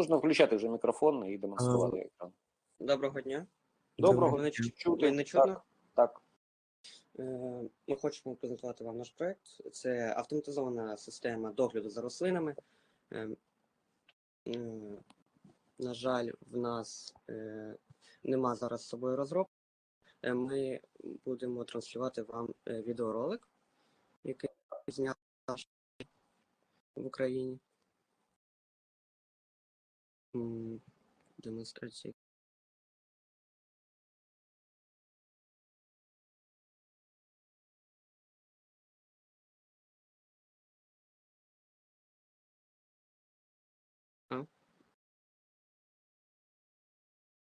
Можна включати вже мікрофон і демонструвати екран. Доброго дня. Доброго чу- чути. мене чутно? Так, так. Е, Ми хочемо презентувати вам наш проект. Це автоматизована система догляду за рослинами. Е, е, На жаль, в нас нема зараз з собою розробки. Ми будемо транслювати вам відеоролик, який зняв в Україні. М, Демонстрація.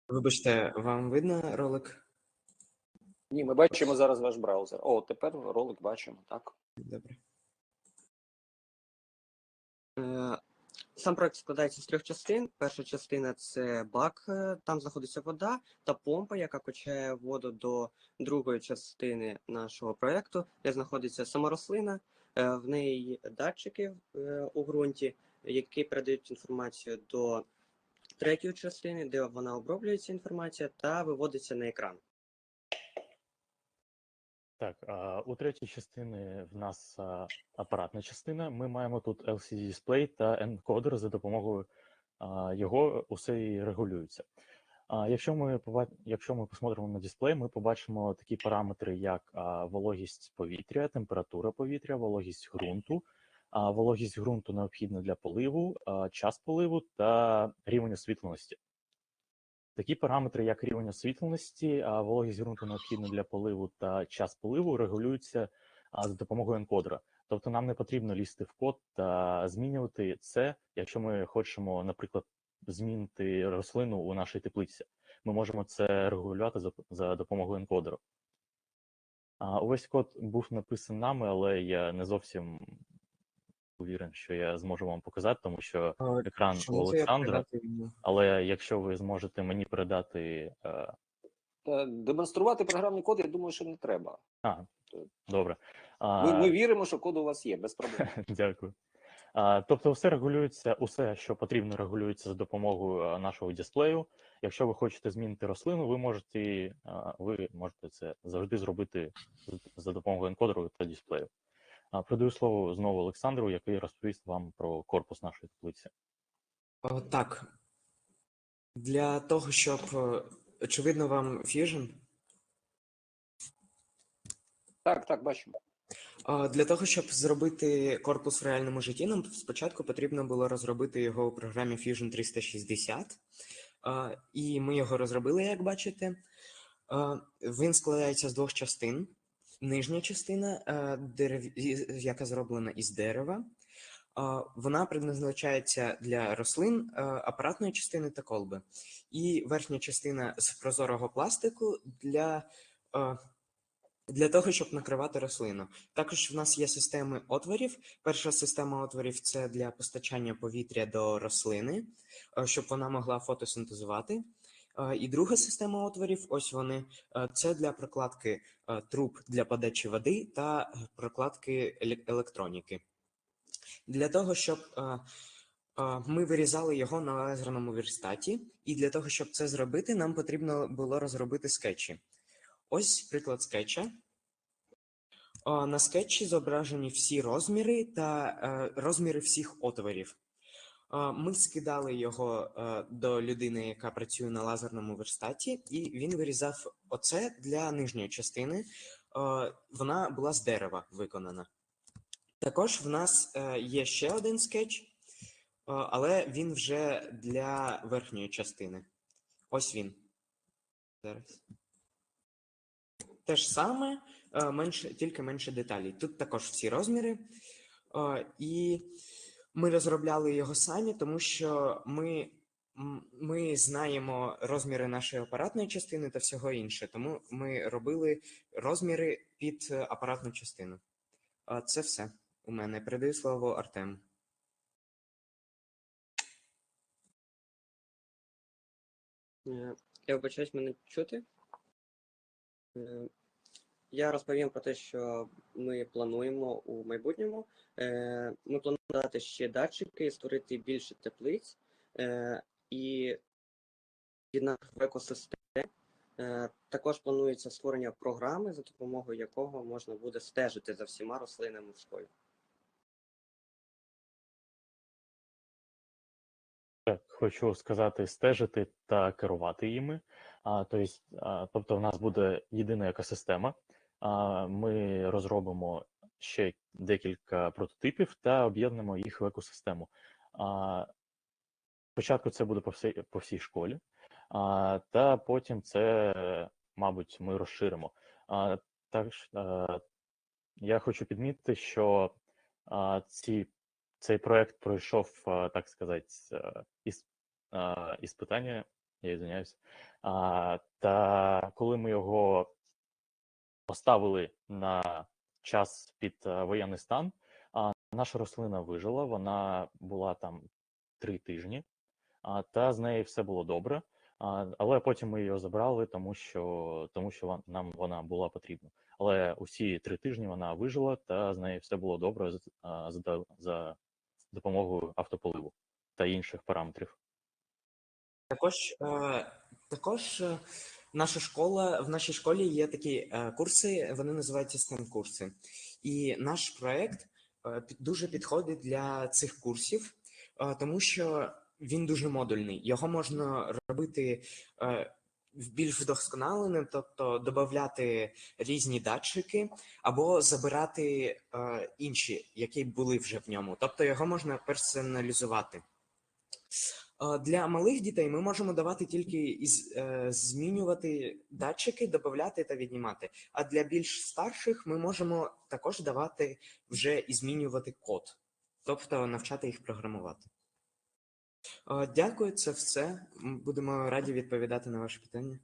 Вибачте, вам видно ролик? Ні, ми бачимо зараз ваш браузер. О, тепер ролик бачимо, так. Добре. Е, Сам проект складається з трьох частин. Перша частина це бак, е, там знаходиться вода та помпа, яка качає воду до другої частини нашого проекту, де знаходиться сама рослина. Е, В неї датчики е, у ґрунті, які передають інформацію до третьої частини, де вона оброблюється інформація та виводиться на екран. Так, у третій частини в нас апаратна частина. Ми маємо тут LCD-дисплей та енкодер, за допомогою його усе і регулюється. Якщо, ми, якщо ми посмотримо на дисплей, ми побачимо такі параметри, як вологість повітря, температура повітря, вологість ґрунту. Вологість ґрунту необхідна для поливу, час поливу та рівень освітленості. Такі параметри, як рівень освітленості, вологість ґрунту необхідна для поливу та час поливу, регулюються за допомогою енкодера. Тобто нам не потрібно лізти в код та змінювати це, якщо ми хочемо, наприклад, змінити рослину у нашій теплиці. Ми можемо це регулювати за, допомогою енкодеру. Увесь код був написаний нами, але я не зовсім уверен, що я зможу вам показати, тому що екран у Олександра. Але якщо ви зможете мені передати. Е, демонструвати програмний код, я думаю, що не треба. а, добре. А, Ми, ми віримо, що код у вас є, без проблем. Дякую. А, тобто, все регулюється, усе, що потрібно, регулюється за допомогою нашого дисплею. Якщо ви хочете змінити рослину, ви можете, ви можете це завжди зробити за допомогою енкодеру та дисплею. А, Передаю слово знову Олександру, який розповість вам про корпус нашої теплиці. Так. Для того, щоб е, очевидно вам Fusion, Так, так, бачимо. Для того, щоб зробити корпус в реальному житті, нам спочатку потрібно було розробити його у програмі Fusion 360. І ми його розробили, як бачите. Він складається з двох частин. Нижня частина, дерев... яка зроблена із дерева. Вона предназначається для рослин, апаратної частини та колби. І верхня частина з прозорого пластику для, для того, щоб накривати рослину. Також в нас є системи отворів. Перша система отворів це для постачання повітря до рослини, е, щоб вона могла фотосинтезувати. Е, І друга система отворів, ось вони, е, це для прокладки е, труб для подачі води та прокладки електроніки. Для того, щоб ми вирізали його на лазерному верстаті, і для того, щоб це зробити, нам потрібно було розробити скетчі. Ось приклад скетча. На скетчі зображені всі розміри та розміри всіх отворів. Ми скидали його е, до людини, яка працює на лазерному верстаті, і він вирізав оце для нижньої частини. Е, Вона була з дерева виконана. Також в нас е, є ще один скетч, але він вже для верхньої частини. Ось він. Зараз. Те ж саме, менше, тільки менше деталей. Тут також всі розміри. І ми розробляли його самі, тому що ми, ми знаємо розміри нашої апаратної частини та всього інше. Тому ми робили розміри під е, апаратну частину. Е, Це все у мене. Передаю слово Артему. Е, Я вибачаюсь, мене чути. Я розповім про те, що ми плануємо у майбутньому. Е, Ми плануємо дати ще датчики, створити більше теплиць Е, і від наших екосистем е, також планується створення програми, за допомогою якого можна буде стежити за всіма рослинами в школі. Хочу сказати, стежити та керувати їми. А, тобто, в нас буде єдина екосистема. Ми розробимо ще декілька прототипів та об'єднаємо їх в екосистему. Спочатку це буде по всій, по всій школі, та потім це, мабуть, ми розширимо. А, також я хочу підмітити, що ці, цей проект пройшов, так сказати, із, а, іспитання, я извиняюсь. А, та коли ми його поставили на час під воєнний стан, а, наша рослина вижила, вона була там три тижні, а, та з нею все було добре. Але потім ми її забрали, тому що, тому що нам вона була потрібна. Але усі три тижні вона вижила, та з нею все було добре за, за допомогою автополиву та інших параметрів. Також, е, також е, наша школа, в нашій школі є такі е, курси, вони називаються STEM курси. І наш проект е, дуже підходить для цих курсів, е, тому що він дуже модульний. Його можна робити більш вдосконаленим, тобто додати різні датчики або забирати інші, які були вже в ньому. Тобто його можна персоналізувати. Для малих дітей ми можемо давати тільки е, змінювати датчики, додати та віднімати. А для більш старших ми можемо також давати вже і змінювати код, тобто навчати їх програмувати. Дякую, це все. Будемо раді відповідати на ваші питання.